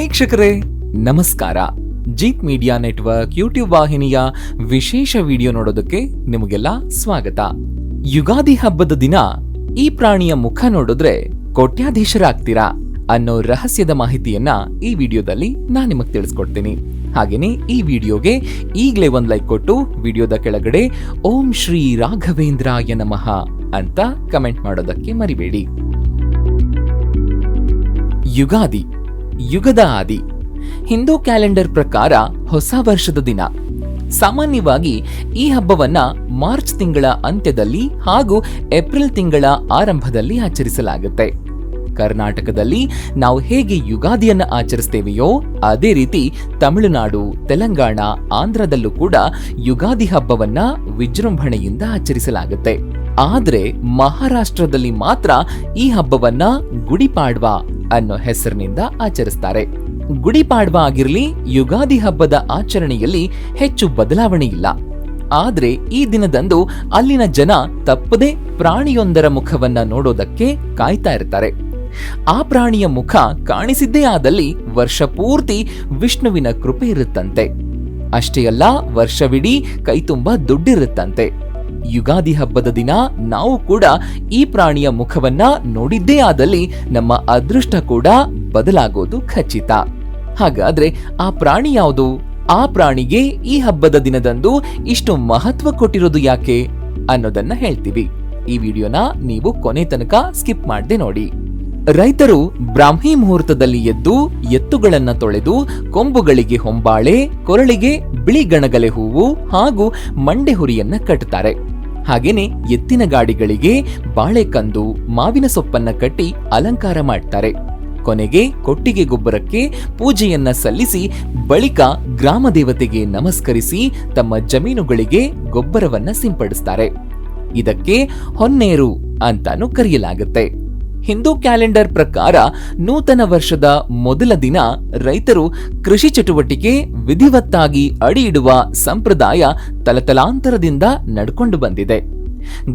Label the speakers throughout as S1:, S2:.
S1: ವೀಕ್ಷಕರೇ, ನಮಸ್ಕಾರ. Jeet media network YouTube ವಾಹಿನಿಯ ವಿಶೇಷ ವಿಡಿಯೋ ನೋಡೋದಕ್ಕೆ ನಿಮಗೆಲ್ಲ ಸ್ವಾಗತ. ಯುಗಾದಿ ಹಬ್ಬದ ದಿನ ಈ ಪ್ರಾಣಿಯ ಮುಖ ನೋಡಿದ್ರೆ ಕೋಟ್ಯಾಧೀಶರಾಗ್ತೀರಾ ಅನ್ನೋ ರಹಸ್ಯದ ಮಾಹಿತಿಯನ್ನ ಈ ವಿಡಿಯೋದಲ್ಲಿ ನಾನು ನಿಮಗೆ ತಿಳಿಸ್ಕೊಡ್ತೀನಿ. ಹಾಗೇನೆ ಈ ವಿಡಿಯೋಗೆ ಈಗಲೇ ಒಂದ್ ಲೈಕ್ ಕೊಟ್ಟು ವಿಡಿಯೋದ ಕೆಳಗಡೆ ಓಂ ಶ್ರೀ ರಾಘವೇಂದ್ರಾಯ ನಮಃ ಅಂತ ಕಮೆಂಟ್ ಮಾಡೋದಕ್ಕೆ ಮರಿಬೇಡಿ. ಯುಗಾದಿ ಯುಗದ ಆದಿ. ಹಿಂದೂ ಕ್ಯಾಲೆಂಡರ್ ಪ್ರಕಾರ ಹೊಸ ವರ್ಷದ ದಿನ. ಸಾಮಾನ್ಯವಾಗಿ ಈ ಹಬ್ಬವನ್ನ ಮಾರ್ಚ್ ತಿಂಗಳ ಅಂತ್ಯದಲ್ಲಿ ಹಾಗೂ ಏಪ್ರಿಲ್ ತಿಂಗಳ ಆರಂಭದಲ್ಲಿ ಆಚರಿಸಲಾಗುತ್ತೆ. ಕರ್ನಾಟಕದಲ್ಲಿ ನಾವು ಹೇಗೆ ಯುಗಾದಿಯನ್ನು ಆಚರಿಸ್ತೇವೆಯೋ ಅದೇ ರೀತಿ ತಮಿಳುನಾಡು, ತೆಲಂಗಾಣ, ಆಂಧ್ರದಲ್ಲೂ ಕೂಡ ಯುಗಾದಿ ಹಬ್ಬವನ್ನ ವಿಜೃಂಭಣೆಯಿಂದ ಆಚರಿಸಲಾಗುತ್ತೆ. ಆದರೆ ಮಹಾರಾಷ್ಟ್ರದಲ್ಲಿ ಮಾತ್ರ ಈ ಹಬ್ಬವನ್ನ ಗುಡಿಪಾಡ್ವಾ ಅನ್ನೋ ಹೆಸರಿನಿಂದ ಆಚರಿಸ್ತಾರೆ. ಗುಡಿಪಾಡ್ವಾ ಆಗಿರಲಿ, ಯುಗಾದಿ ಹಬ್ಬದ ಆಚರಣೆಯಲ್ಲಿ ಹೆಚ್ಚು ಬದಲಾವಣೆ ಇಲ್ಲ. ಆದ್ರೆ ಈ ದಿನದಂದು ಅಲ್ಲಿನ ಜನ ತಪ್ಪದೇ ಪ್ರಾಣಿಯೊಂದರ ಮುಖವನ್ನ ನೋಡೋದಕ್ಕೆ ಕಾಯ್ತಾ ಇರ್ತಾರೆ. ಆ ಪ್ರಾಣಿಯ ಮುಖ ಕಾಣಿಸಿದ್ದೇ ಆದಲ್ಲಿ ವರ್ಷ ಪೂರ್ತಿ ವಿಷ್ಣುವಿನ ಕೃಪೆ ಇರುತ್ತಂತೆ. ಅಷ್ಟೇ ಅಲ್ಲ, ವರ್ಷವಿಡೀ ಕೈತುಂಬ ದುಡ್ಡಿರುತ್ತಂತೆ. ಯುಗಾದಿ ಹಬ್ಬದ ದಿನ ನಾವು ಕೂಡ ಈ ಪ್ರಾಣಿಯ ಮುಖವನ್ನ ನೋಡಿದ್ದೇ ಆದಲ್ಲಿ ನಮ್ಮ ಅದೃಷ್ಟ ಕೂಡ ಬದಲಾಗೋದು ಖಚಿತ. ಹಾಗಾದ್ರೆ ಆ ಪ್ರಾಣಿ ಯಾವುದು? ಆ ಪ್ರಾಣಿಗೆ ಈ ಹಬ್ಬದ ದಿನದಂದು ಇಷ್ಟು ಮಹತ್ವ ಕೊಟ್ಟಿರೋದು ಯಾಕೆ? ಅನ್ನೋದನ್ನ ಹೇಳ್ತೀವಿ. ಈ ವಿಡಿಯೋನ ನೀವು ಕೊನೆ ತನಕ ಸ್ಕಿಪ್ ಮಾಡದೆ ನೋಡಿ. ರೈತರು ಬ್ರಾಹ್ಮಿ ಮುಹೂರ್ತದಲ್ಲಿ ಎದ್ದು ಎತ್ತುಗಳನ್ನ ತೊಳೆದು ಕೊಂಬುಗಳಿಗೆ ಹೊಂಬಾಳೆ, ಕೊರಳಿಗೆ ಬಿಳಿ ಗಣಗಲೆ ಹೂವು ಹಾಗೂ ಮಂಡೆ ಹುರಿಯನ್ನ ಕಟ್ಟುತ್ತಾರೆ ಹಾಗೇನೆ ಎತ್ತಿನ ಗಾಡಿಗಳಿಗೆ ಬಾಳೆಕಂದು ಮಾವಿನ ಸೊಪ್ಪನ್ನ ಕಟ್ಟಿ ಅಲಂಕಾರ ಮಾಡ್ತಾರೆ. ಕೊನೆಗೆ ಕೊಟ್ಟಿಗೆ ಗೊಬ್ಬರಕ್ಕೆ ಪೂಜೆಯನ್ನ ಸಲ್ಲಿಸಿ ಬಳಿಕ ಗ್ರಾಮ ದೇವತೆಗೆ ನಮಸ್ಕರಿಸಿ ತಮ್ಮ ಜಮೀನುಗಳಿಗೆ ಗೊಬ್ಬರವನ್ನ ಸಿಂಪಡಿಸ್ತಾರೆ. ಇದಕ್ಕೆ ಹೊನ್ನೇರು ಅಂತಾನು ಕರೆಯಲಾಗುತ್ತೆ. ಹಿಂದೂ ಕ್ಯಾಲೆಂಡರ್ ಪ್ರಕಾರ ನೂತನ ವರ್ಷದ ಮೊದಲ ದಿನ ರೈತರು ಕೃಷಿ ಚಟುವಟಿಕೆ ವಿಧಿವತ್ತಾಗಿ ಅಡಿಯಿಡುವ ಸಂಪ್ರದಾಯ ತಲತಲಾಂತರದಿಂದ ನಡ್ಕೊಂಡು ಬಂದಿದೆ.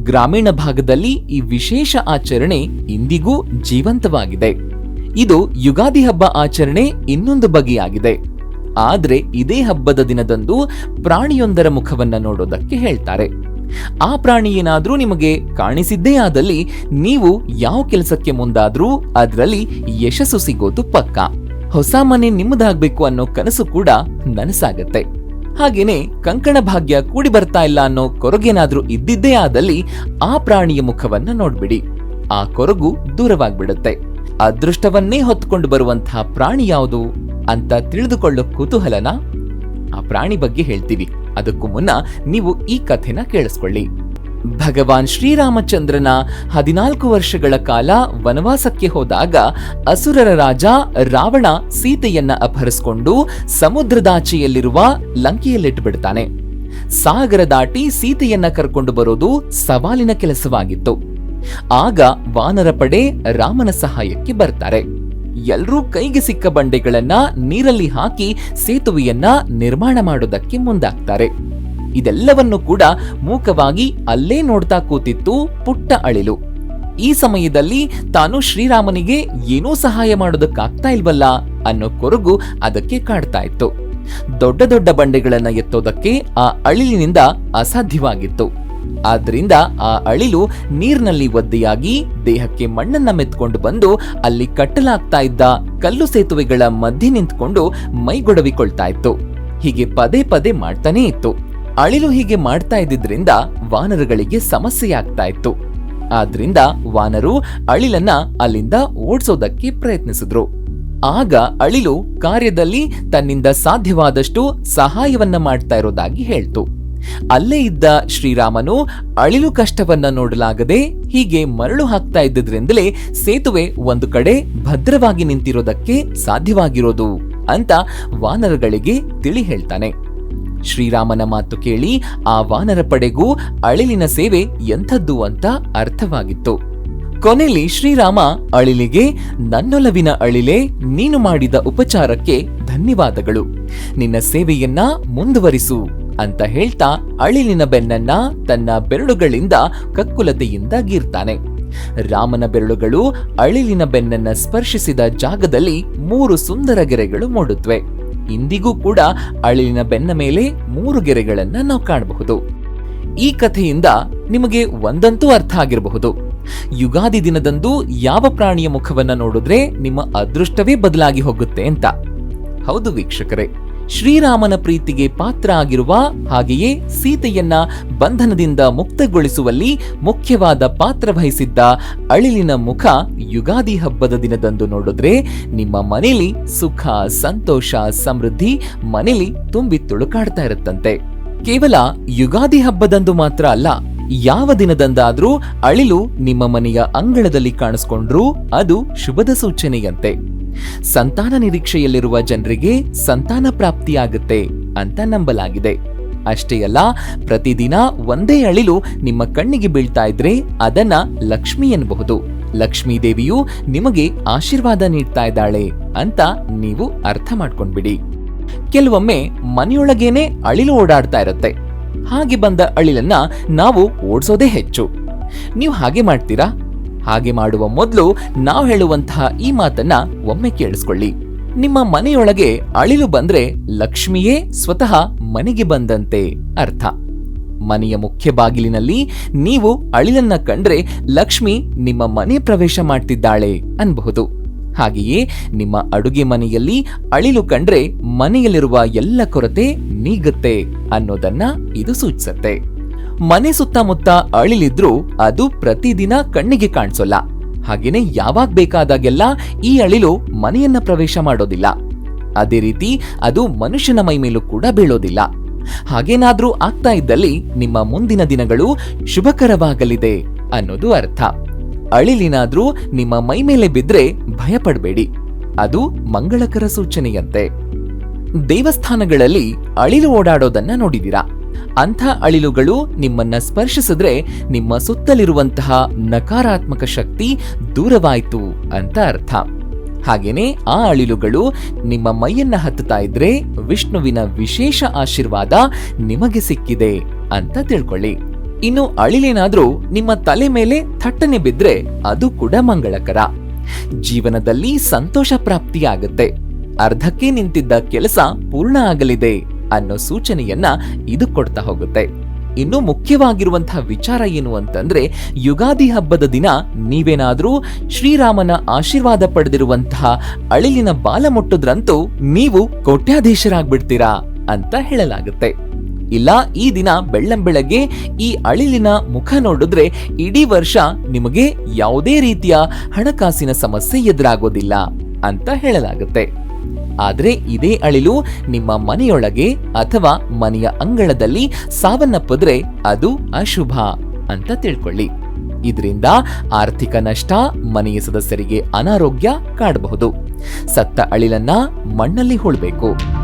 S1: ಗ್ರಾಮೀಣ ಭಾಗದಲ್ಲಿ ಈ ವಿಶೇಷ ಆಚರಣೆ ಇಂದಿಗೂ ಜೀವಂತವಾಗಿದೆ. ಇದು ಯುಗಾದಿ ಹಬ್ಬ ಆಚರಣೆ ಇನ್ನೊಂದು ಬಗೆಯಾಗಿದೆ. ಆದರೆ ಇದೇ ಹಬ್ಬದ ದಿನದಂದು ಪ್ರಾಣಿಯೊಂದರ ಮುಖವನ್ನ ನೋಡೋದಕ್ಕೆ ಹೇಳ್ತಾರೆ. ಆ ಪ್ರಾಣಿ ಏನಾದರೂ ನಿಮಗೆ ಕಾಣಿಸಿದ್ದೇ ಆದಲ್ಲಿ ನೀವು ಯಾವ ಕೆಲಸಕ್ಕೆ ಮುಂದಾದರೂ ಅದರಲ್ಲಿ ಯಶಸ್ಸು ಸಿಗೋದು ಪಕ್ಕ. ಹೊಸ ಮನೆ ನಿಮ್ಮದಾಗಬೇಕು ಅನ್ನೋ ಕನಸು ಕೂಡ ನನಸಾಗತ್ತೆ. ಹಾಗೇನೆ ಕಂಕಣ ಭಾಗ್ಯ ಕೂಡಿ ಬರ್ತಾ ಇಲ್ಲ ಅನ್ನೋ ಕೊರಗೇನಾದ್ರೂ ಇದ್ದಿದ್ದೇ ಆದಲ್ಲಿ ಆ ಪ್ರಾಣಿಯ ಮುಖವನ್ನ ನೋಡ್ಬಿಡಿ. ಆ ಕೊರಗು ದೂರವಾಗ್ಬಿಡುತ್ತೆ. ಅದೃಷ್ಟವನ್ನೇ ಹೊತ್ಕೊಂಡು ಬರುವಂತಹ ಪ್ರಾಣಿ ಯಾವುದು ಅಂತ ತಿಳಿದುಕೊಳ್ಳೋ ಕುತೂಹಲನ ಆ ಪ್ರಾಣಿ ಬಗ್ಗೆ ಹೇಳ್ತೀವಿ. ಅದಕ್ಕೂ ಮುನ್ನ ನೀವು ಈ ಕಥೆನ ಕೇಳಿಸ್ಕೊಳ್ಳಿ. ಭಗವಾನ್ ಶ್ರೀರಾಮಚಂದ್ರನ ಹದಿನಾಲ್ಕು ವರ್ಷಗಳ ಕಾಲ ವನವಾಸಕ್ಕೆ ಹೋದಾಗ ಅಸುರರ ರಾಜ ರಾವಣ ಸೀತೆಯನ್ನ ಅಪಹರಿಸಿಕೊಂಡು ಸಮುದ್ರದಾಚೆಯಲ್ಲಿರುವ ಲಂಕೆಯಲ್ಲಿಟ್ಬಿಡ್ತಾನೆ ಸಾಗರ ದಾಟಿ ಸೀತೆಯನ್ನ ಕರ್ಕೊಂಡು ಬರೋದು ಸವಾಲಿನ ಕೆಲಸವಾಗಿತ್ತು. ಆಗ ವಾನರ ಪಡೆ ರಾಮನ ಸಹಾಯಕ್ಕೆ ಬರ್ತಾರೆ. ಎಲ್ರೂ ಕೈಗೆ ಸಿಕ್ಕ ಬಂಡೆಗಳನ್ನ ನೀರಲ್ಲಿ ಹಾಕಿ ಸೇತುವೆಯನ್ನ ನಿರ್ಮಾಣ ಮಾಡೋದಕ್ಕೆ ಮುಂದಾಗ್ತಾರೆ. ಇದೆಲ್ಲವನ್ನು ಕೂಡ ಮೂಕವಾಗಿ ಅಲ್ಲೇ ನೋಡ್ತಾ ಕೂತಿತ್ತು ಪುಟ್ಟ ಅಳಿಲು. ಈ ಸಮಯದಲ್ಲಿ ತಾನು ಶ್ರೀರಾಮನಿಗೆ ಏನೂ ಸಹಾಯ ಮಾಡೋದಕ್ಕಾಗ್ತಾ ಇಲ್ವಲ್ಲ ಅನ್ನೋ ಕೊರಗು ಅದಕ್ಕೆ ಕಾಡ್ತಾ ಇತ್ತು. ದೊಡ್ಡ ದೊಡ್ಡ ಬಂಡೆಗಳನ್ನ ಎತ್ತೋದಕ್ಕೆ ಆ ಅಳಿಲಿನಿಂದ ಅಸಾಧ್ಯವಾಗಿತ್ತು. ಆದ್ರಿಂದ ಆ ಅಳಿಲು ನೀರಿನಲ್ಲಿ ಒದ್ದೆಯಾಗಿ ದೇಹಕ್ಕೆ ಮಣ್ಣನ್ನ ಮೆತ್ಕೊಂಡು ಬಂದು ಅಲ್ಲಿ ಕಟ್ಟಲಾಗ್ತಾ ಇದ್ದ ಕಲ್ಲು ಸೇತುವೆಗಳ ಮಧ್ಯೆ ನಿಂತ್ಕೊಂಡು ಮೈಗೊಡವಿಕೊಳ್ತಾ ಇತ್ತು. ಹೀಗೆ ಪದೇ ಪದೇ ಮಾಡ್ತಾನೇ ಇತ್ತು. ಅಳಿಲು ಹೀಗೆ ಮಾಡ್ತಾ ಇದ್ದಿದ್ರಿಂದ ವಾನರಗಳಿಗೆ ಸಮಸ್ಯೆ ಆಗ್ತಾ ಇತ್ತು. ಆದ್ರಿಂದ ವಾನರು ಅಳಿಲನ್ನ ಅಲ್ಲಿಂದ ಓಡಿಸೋದಕ್ಕೆ ಪ್ರಯತ್ನಿಸಿದ್ರು. ಆಗ ಅಳಿಲು ಕಾರ್ಯದಲ್ಲಿ ತನ್ನಿಂದ ಸಾಧ್ಯವಾದಷ್ಟು ಸಹಾಯವನ್ನ ಮಾಡ್ತಾ ಇರೋದಾಗಿ ಹೇಳ್ತು. ಅಲ್ಲೇ ಇದ್ದ ಶ್ರೀರಾಮನು ಅಳಿಲು ಕಷ್ಟವನ್ನ ನೋಡಲಾಗದೆ ಹೀಗೆ ಮರಳು ಹಾಕ್ತಾ ಇದ್ದಿದ್ರಿಂದಲೇ ಸೇತುವೆ ಒಂದು ಕಡೆ ಭದ್ರವಾಗಿ ನಿಂತಿರೋದಕ್ಕೆ ಸಾಧ್ಯವಾಗಿರೋದು ಅಂತ ವಾನರಗಳಿಗೆ ತಿಳಿ ಹೇಳ್ತಾನೆ. ಶ್ರೀರಾಮನ ಮಾತು ಕೇಳಿ ಆ ವಾನರ ಪಡೆಗೂ ಅಳಿಲಿನ ಸೇವೆ ಎಂಥದ್ದು ಅಂತ ಅರ್ಥವಾಗಿತ್ತು. ಕೊನೆಯಲ್ಲಿ ಶ್ರೀರಾಮ ಅಳಿಲಿಗೆ, ನನ್ನೊಲವಿನ ಅಳಿಲೆ, ನೀನು ಮಾಡಿದ ಉಪಚಾರಕ್ಕೆ ಧನ್ಯವಾದಗಳು. ನಿನ್ನ ಸೇವೆಯನ್ನ ಮುಂದುವರಿಸು. ಅಂತ ಹೇಳ್ತಾ ಅಳಿಲಿನ ಬೆನ್ನನ್ನ ತನ್ನ ಬೆರಳುಗಳಿಂದ ಕಕ್ಕುಲತೆಯಿಂದ ಗೀರ್ತಾನೆ. ರಾಮನ ಬೆರಳುಗಳು ಅಳಿಲಿನ ಬೆನ್ನನ್ನ ಸ್ಪರ್ಶಿಸಿದ ಜಾಗದಲ್ಲಿ ಮೂರು ಸುಂದರ ಗೆರೆಗಳು ಮೂಡುತ್ತವೆ ಇಂದಿಗೂ ಕೂಡ ಅಳಿಲಿನ ಬೆನ್ನ ಮೇಲೆ ಮೂರು ಗೆರೆಗಳನ್ನ ನಾವು ಕಾಣಬಹುದು. ಈ ಕಥೆಯಿಂದ ನಿಮಗೆ ಒಂದಂತೂ ಅರ್ಥ ಆಗಿರಬಹುದು. ಯುಗಾದಿ ದಿನದಂದು ಯಾವ ಪ್ರಾಣಿಯ ಮುಖವನ್ನ ನೋಡಿದ್ರೆ ನಿಮ್ಮ ಅದೃಷ್ಟವೇ ಬದಲಾಗಿ ಹೋಗುತ್ತೆ ಅಂತ. ಹೌದು ವೀಕ್ಷಕರೇ. ಶ್ರೀರಾಮನ ಪ್ರೀತಿಗೆ ಪಾತ್ರ ಆಗಿರುವ ಹಾಗೆಯೇ ಸೀತೆಯನ್ನ ಬಂಧನದಿಂದ ಮುಕ್ತಗೊಳಿಸುವಲ್ಲಿ ಮುಖ್ಯವಾದ ಪಾತ್ರ ವಹಿಸಿದ್ದ ಅಳಿಲಿನ ಮುಖ ಯುಗಾದಿ ಹಬ್ಬದ ದಿನದಂದು ನೋಡಿದ್ರೆ ನಿಮ್ಮ ಮನೇಲಿ ಸುಖ, ಸಂತೋಷ, ಸಮೃದ್ಧಿ ಮನೇಲಿ ತುಂಬಿ ತುಳುಕಾಡ್ತಾ ಇರುತ್ತಂತೆ. ಕೇವಲ ಯುಗಾದಿ ಹಬ್ಬದಂದು ಮಾತ್ರ ಅಲ್ಲ, ಯಾವ ದಿನದಂದಾದ್ರೂ ಅಳಿಲು ನಿಮ್ಮ ಮನೆಯ ಅಂಗಳದಲ್ಲಿ ಕಾಣಿಸ್ಕೊಂಡ್ರೂ ಅದು ಶುಭದ ಸೂಚನೆಯಂತೆ. ಸಂತಾನ ನಿರೀಕ್ಷೆಯಲ್ಲಿರುವ ಜನರಿಗೆ ಸಂತಾನ ಪ್ರಾಪ್ತಿಯಾಗುತ್ತೆ ಅಂತ ನಂಬಲಾಗಿದೆ. ಅಷ್ಟೇ ಅಲ್ಲ, ಪ್ರತಿದಿನ ಒಂದೇ ಅಳಿಲು ನಿಮ್ಮ ಕಣ್ಣಿಗೆ ಬೀಳ್ತಾ ಇದ್ರೆ ಅದನ್ನ ಲಕ್ಷ್ಮಿ ಎನ್ನಬಹುದು ಲಕ್ಷ್ಮೀ ದೇವಿಯು ನಿಮಗೆ ಆಶೀರ್ವಾದ ನೀಡ್ತಾ ಇದ್ದಾಳೆ ಅಂತ ನೀವು ಅರ್ಥ ಮಾಡ್ಕೊಂಡ್ಬಿಡಿ. ಕೆಲವೊಮ್ಮೆ ಮನೆಯೊಳಗೇನೆ ಅಳಿಲು ಓಡಾಡ್ತಾ ಇರುತ್ತೆ. ಹಾಗೆ ಬಂದ ಅಳಿಲನ್ನ ನಾವು ಓಡಿಸೋದೇ ಹೆಚ್ಚು. ನೀವು ಹಾಗೆ ಮಾಡ್ತೀರಾ? ಹಾಗೆ ಮಾಡುವ ಮೊದಲು ನಾವು ಹೇಳುವಂತಹ ಈ ಮಾತನ್ನ ಒಮ್ಮೆ ಕೇಳಿಸ್ಕೊಳ್ಳಿ. ನಿಮ್ಮ ಮನೆಯೊಳಗೆ ಅಳಿಲು ಬಂದ್ರೆ ಲಕ್ಷ್ಮಿಯೇ ಸ್ವತಃ ಮನೆಗೆ ಬಂದಂತೆ ಅರ್ಥ. ಮನೆಯ ಮುಖ್ಯ ಬಾಗಿಲಿನಲ್ಲಿ ನೀವು ಅಳಿಲನ್ನ ಕಂಡ್ರೆ ಲಕ್ಷ್ಮಿ ನಿಮ್ಮ ಮನೆ ಪ್ರವೇಶ ಮಾಡ್ತಿದ್ದಾಳೆ ಅನ್ಬಹುದು. ಹಾಗೆಯೇ ನಿಮ್ಮ ಅಡುಗೆ ಮನೆಯಲ್ಲಿ ಅಳಿಲು ಕಂಡ್ರೆ ಮನೆಯಲ್ಲಿರುವ ಎಲ್ಲ ಕೊರತೆ ನೀಗುತ್ತೆ ಅನ್ನೋದನ್ನ ಇದು ಸೂಚಿಸುತ್ತೆ. ಮನೆ ಸುತ್ತಮುತ್ತ ಅಳಿಲಿದ್ರೂ ಅದು ಪ್ರತಿದಿನ ಕಣ್ಣಿಗೆ ಕಾಣಿಸೋಲ್ಲ. ಹಾಗೇನೆ ಯಾವಾಗ ಬೇಕಾದಾಗೆಲ್ಲ ಈ ಅಳಿಲು ಮನೆಯನ್ನ ಪ್ರವೇಶ ಮಾಡೋದಿಲ್ಲ. ಅದೇ ರೀತಿ ಅದು ಮನುಷ್ಯನ ಮೈ ಮೇಲೂ ಕೂಡ ಬೀಳೋದಿಲ್ಲ. ಹಾಗೇನಾದ್ರೂ ಆಗ್ತಾ ಇದ್ದಲ್ಲಿ ನಿಮ್ಮ ಮುಂದಿನ ದಿನಗಳು ಶುಭಕರವಾಗಲಿದೆ ಅನ್ನೋದು ಅರ್ಥ. ಅಳಿಲಿನಾದ್ರೂ ನಿಮ್ಮ ಮೈ ಮೇಲೆ ಬಿದ್ರೆ ಭಯಪಡಬೇಡಿ. ಅದು ಮಂಗಳಕರ ಸೂಚನೆಯಂತೆ. ದೇವಸ್ಥಾನಗಳಲ್ಲಿ ಅಳಿಲು ಓಡಾಡೋದನ್ನ ನೋಡಿದಿರಾ? ಅಂಥ ಅಳಿಲುಗಳು ನಿಮ್ಮನ್ನ ಸ್ಪರ್ಶಿಸಿದ್ರೆ ನಿಮ್ಮ ಸುತ್ತಲಿರುವಂತಹ ನಕಾರಾತ್ಮಕ ಶಕ್ತಿ ದೂರವಾಯಿತು ಅಂತ ಅರ್ಥ. ಹಾಗೇನೆ ಆ ಅಳಿಲುಗಳು ನಿಮ್ಮ ಮೈಯನ್ನ ಹತ್ತುತ್ತಾ ಇದ್ರೆ ವಿಷ್ಣುವಿನ ವಿಶೇಷ ಆಶೀರ್ವಾದ ನಿಮಗೆ ಸಿಕ್ಕಿದೆ ಅಂತ ತಿಳ್ಕೊಳ್ಳಿ. ಇನ್ನು ಅಳಿಲೇನಾದ್ರೂ ನಿಮ್ಮ ತಲೆ ಮೇಲೆ ಥಟ್ಟನೆ ಬಿದ್ರೆ ಅದು ಕೂಡ ಮಂಗಳಕರ. ಜೀವನದಲ್ಲಿ ಸಂತೋಷ ಪ್ರಾಪ್ತಿಯಾಗುತ್ತೆ. ಅರ್ಧಕ್ಕೆ ನಿಂತಿದ್ದ ಕೆಲಸ ಪೂರ್ಣ ಆಗಲಿದೆ. ಅನ್ನೋ ಸೂಚನೆಯನ್ನ ಇದು ಕೊಡ್ತಾ ಹೋಗುತ್ತೆ. ಇನ್ನು ಮುಖ್ಯವಾಗಿರುವಂತಹ ವಿಚಾರ ಏನು ಅಂತಂದ್ರೆ, ಯುಗಾದಿ ಹಬ್ಬದ ದಿನ ನೀವೇನಾದ್ರೂ ಶ್ರೀರಾಮನ ಆಶೀರ್ವಾದ ಪಡೆದಿರುವಂತಹ ಅಳಿಲಿನ ಬಾಲ ಮುಟ್ಟಿದ್ರಂತೂ ನೀವು ಕೋಟ್ಯಾಧೀಶರಾಗ್ಬಿಡ್ತೀರಾ ಅಂತ ಹೇಳಲಾಗುತ್ತೆ. ಇಲ್ಲ, ಈ ದಿನ ಬೆಳ್ಳಂಬೆಳಗ್ಗೆ ಈ ಅಳಿಲಿನ ಮುಖ ನೋಡಿದ್ರೆ ಇಡೀ ವರ್ಷ ನಿಮಗೆ ಯಾವುದೇ ರೀತಿಯ ಹಣಕಾಸಿನ ಸಮಸ್ಯೆ ಎದುರಾಗೋದಿಲ್ಲ ಅಂತ ಹೇಳಲಾಗುತ್ತೆ. ಆದ್ರೆ ಇದೇ ಅಳಿಲು ನಿಮ್ಮ ಮನೆಯೊಳಗೆ ಅಥವಾ ಮನೆಯ ಅಂಗಳದಲ್ಲಿ ಸಾವನ್ನಪ್ಪಿದ್ರೆ ಅದು ಅಶುಭ ಅಂತ ತಿಳ್ಕೊಳ್ಳಿ. ಇದರಿಂದ ಆರ್ಥಿಕ ನಷ್ಟ ಮನೆಯ ಸದಸ್ಯರಿಗೆ ಅನಾರೋಗ್ಯ ಕಾಡಬಹುದು. ಸತ್ತ ಅಳಿಲನ್ನ ಮಣ್ಣಲ್ಲಿ ಹೂಳ್ಬೇಕು.